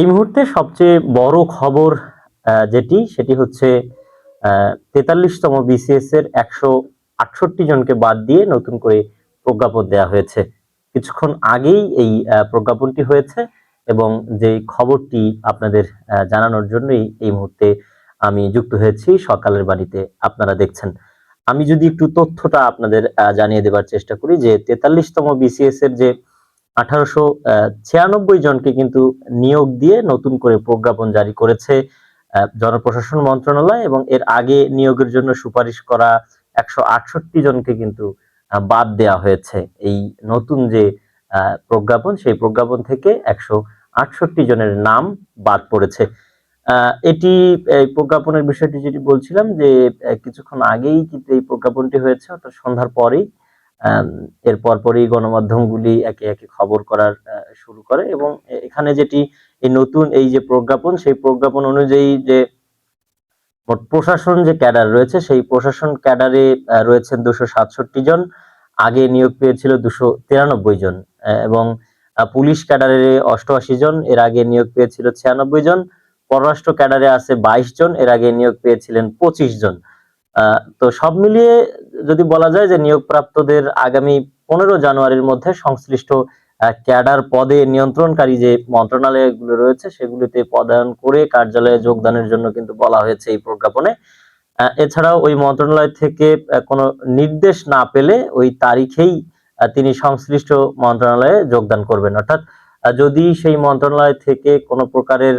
এই মুহূর্তে সবচেয়ে বড় খবর যেটি, সেটি হচ্ছে তেতাল্লিশতম বিসিএস এর একশো আটষট্টি জনকে বাদ দিয়ে নতুন করে প্রজ্ঞাপন দেওয়া হয়েছে। কিছুক্ষণ আগেই এই প্রজ্ঞাপনটি হয়েছে এবং যে খবরটি আপনাদের জানানোর জন্যই এই মুহূর্তে আমি যুক্ত হয়েছি, সকালের বাড়িতে আপনারা দেখছেন। আমি যদি একটু তথ্যটা আপনাদের জানিয়ে দেবার চেষ্টা করি যে তেতাল্লিশতম বিসিএস এর যে আঠারোশো ছিয়ানব্বই জনকে কিন্তু নিয়োগ দিয়ে নতুন করে প্রজ্ঞাপন জারি করেছে জনপ্রশাসন মন্ত্রণালয় এবং এর আগে নিয়োগের জন্য সুপারিশ করা একশো আটষট্টি জনকে কিন্তু বাদ দেওয়া হয়েছে। এই নতুন যে প্রজ্ঞাপন, সেই প্রজ্ঞাপন থেকে একশো আটষট্টি জনের নাম বাদ পড়েছে। এটি, এই প্রজ্ঞাপনের বিষয়টি যেটি বলছিলাম যে কিছুক্ষণ আগেই কিন্তু এই প্রজ্ঞাপনটি হয়েছে, অর্থাৎ সন্ধ্যার পরেই এর পরপরই গণমাধ্যমগুলি একে একে খবর করার শুরু করে এবং এখানে যেটি এই নতুন এই যে প্রজ্ঞাপন, সেই প্রজ্ঞাপন অনুযায়ী যে প্রশাসন যে ক্যাডার রয়েছে, সেই প্রশাসন ক্যাডারে রয়েছেন দুশো সাতষট্টি জন। আগে নিয়োগ পেয়েছিল দুশো তিরানব্বই জন এবং পুলিশ ক্যাডারে অষ্টআশি জন, এর আগে নিয়োগ পেয়েছিল ছিয়ানব্বই জন। পররাষ্ট্র ক্যাডারে আছে বাইশ জন, এর আগে নিয়োগ পেয়েছিলেন পঁচিশ জন। তো সব মিলিয়ে যদি বলা যায় যে নিয়োগপ্রাপ্তদের আগামী পনেরো জানুয়ারির মধ্যে সংশ্লিষ্ট ক্যাডার পদে নিয়ন্ত্রণকারী যে মন্ত্রণালয়গুলো রয়েছে সেগুলিতে পদায়ন করে কার্যালয়ে যোগদানের জন্য কিন্তু বলা হয়েছে এই প্রজ্ঞাপনে। এছাড়াও ওই মন্ত্রণালয় থেকে কোনো নির্দেশ না পেলে ওই তারিখেই তিনি সংশ্লিষ্ট মন্ত্রণালয়ে যোগদান করবেন। অর্থাৎ যদি সেই মন্ত্রণালয় থেকে কোনো প্রকারের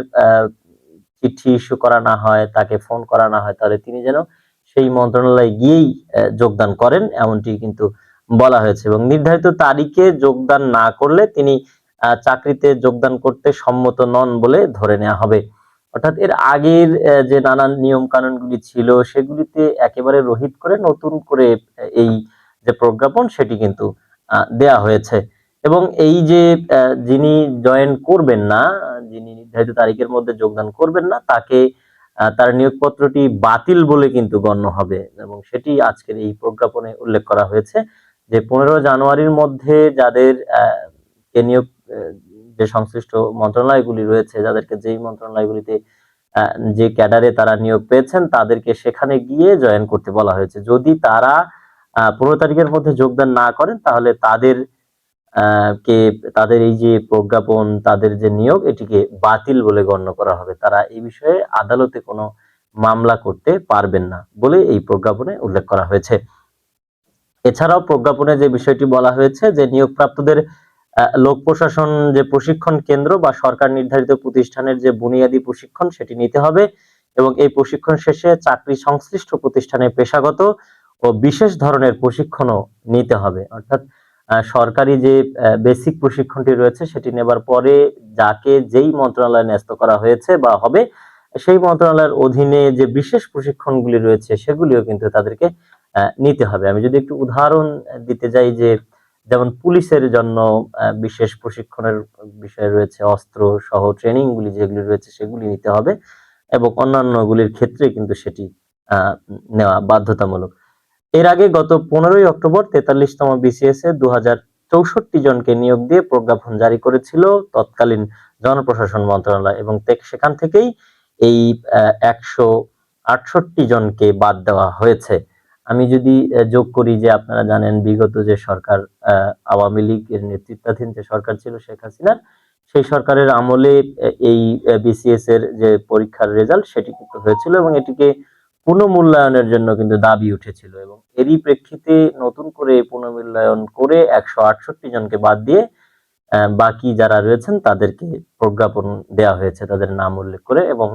চিঠি ইস্যু করা না হয়, তাকে ফোন করা না হয়, তাহলে তিনি যেন সেই মন্ত্রণালয়ে গিয়েই যোগদান করেন, এমনটি কিন্তু বলা হয়েছে। এবং নির্ধারিত তারিখে যোগদান না করলে তিনি চাকরিতে যোগদান করতে সম্মত নন বলে ধরে নেওয়া হবে। অর্থাৎ এর আগের যে নানান নিয়ম কানুনগুলি ছিল, সেগুলিতে একেবারে রহিত করে নতুন করে এই যে প্রজ্ঞাপন, সেটি কিন্তু দেয়া হয়েছে। এবং এই যে যিনি জয়েন করবেন না, যিনি নির্ধারিত তারিখের মধ্যে যোগদান করবেন না, তাকে তার নিয়োগপত্রটি বাতিল বলে কিন্তু গণ্য হবে। এবং সেটি আজকের এই প্রজ্ঞাপনে উল্লেখ করা হয়েছে যে, পনেরো জানুয়ারির মধ্যে যাদের কে নিয়োগ যে সংশ্লিষ্ট মন্ত্রণালয়গুলি রয়েছে, যাদেরকে যেই মন্ত্রণালয়গুলিতে যে ক্যাডারে তারা নিয়োগ পেয়েছেন, তাদেরকে সেখানে গিয়ে জয়েন করতে বলা হয়েছে। যদি তারা পনেরো তারিখের মধ্যে যোগদান না করেন, তাহলে তাদের কে তাদের এই যে প্রজ্ঞাপন, তাদের যে নিয়োগ, এটিকে বাতিল বলে গণ্য করা হবে। তারা এই বিষয়ে আদালতে কোনো মামলা করতে পারবেন না বলে এই প্রজ্ঞাপনে উল্লেখ করা হয়েছে। এছাড়াও প্রজ্ঞাপনে যে বিষয়টি বলা হয়েছে যে নিয়োগপ্রাপ্তদের লোক প্রশাসন যে প্রশিক্ষণ কেন্দ্র বা সরকার নির্ধারিত প্রতিষ্ঠানের যে বুনিয়াদী প্রশিক্ষণ, সেটি নিতে হবে এবং এই প্রশিক্ষণ শেষে চাকরি সংশ্লিষ্ট প্রতিষ্ঠানে পেশাগত ও বিশেষ ধরনের প্রশিক্ষণও নিতে হবে। অর্থাৎ সরকারি যে বেসিক প্রশিক্ষণটি রয়েছে সেটি নেবার পরে যাকে যেই মন্ত্রণালয়ে ন্যস্ত করা হয়েছে বা হবে, সেই মন্ত্রণালয়ের অধীনে যে বিশেষ প্রশিক্ষণগুলি রয়েছে সেগুলিও কিন্তু তাদেরকে নিতে হবে। আমি যদি একটু উদাহরণ দিতে যাই যে, যেমন পুলিশের জন্য বিশেষ প্রশিক্ষণের বিষয় রয়েছে, অস্ত্র সহ ট্রেনিং গুলি যেগুলি রয়েছে সেগুলি নিতে হবে এবং অন্যান্যগুলির ক্ষেত্রে কিন্তু সেটি নেওয়া বাধ্যতামূলক। এর আগে গত পনেরোই অক্টোবর তেতাল্লিশতম বিসিএস এ দু চৌষট্টি জনকে নিয়োগ দিয়ে প্রজ্ঞাপন জারি করেছিল তৎকালীন জনপ্রশাসন মন্ত্রণালয় এবং সেখান থেকেই এই একশো আটষট্টি জনকে বাদ দেওয়া হয়েছে। আমি যদি যোগ করি যে আপনারা জানেন বিগত যে সরকার আওয়ামী লীগের নেতৃত্বাধীন যে সরকার ছিল শেখ হাসিনার, সেই সরকারের আমলে এই বিসিএস এর যে পরীক্ষার রেজাল্ট সেটি কিন্তু হয়েছিল এবং এটিকে পুনঃমূল্যায়নের জন্য কিন্তু দাবি উঠেছিল এবং এরই প্রেক্ষিতে নতুন করে পুনঃমূল্যায়ন করে একশো আটষট্টি জনকে বাদ দিয়ে বাকি যারা রয়েছেন তাদেরকে প্রজ্ঞাপন দেওয়া হয়েছে, তাদের নাম উল্লেখ করে এবং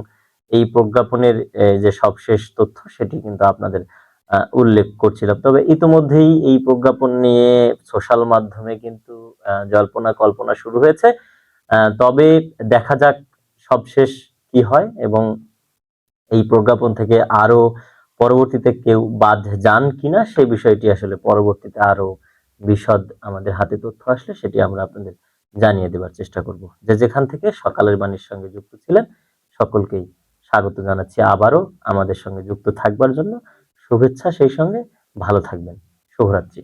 এই প্রজ্ঞাপনের যে সবশেষ তথ্য সেটি কিন্তু আপনাদের উল্লেখ করছিলাম। তবে ইতিমধ্যেই এই প্রজ্ঞাপন নিয়ে সোশ্যাল মাধ্যমে কিন্তু জল্পনা কল্পনা শুরু হয়েছে। তবে দেখা যাক সবশেষ কি হয় এবং এই প্রজ্ঞাপন থেকে আরও পরবর্তীতে কেউ বাদ যান কিনা সেই বিষয়টি আসলে পরবর্তীতে আরও বিশদ আমাদের হাতে তথ্য আসলে সেটি আমরা আপনাদের জানিয়ে দেবার চেষ্টা করব। যে যেখান থেকে সকালের বাণীর সঙ্গে যুক্ত ছিলেন, সকলকেই স্বাগত জানাচ্ছি আবারও আমাদের সঙ্গে যুক্ত থাকবার জন্য। শুভেচ্ছা সেই সঙ্গে, ভালো থাকবেন। শুভরাত্রি।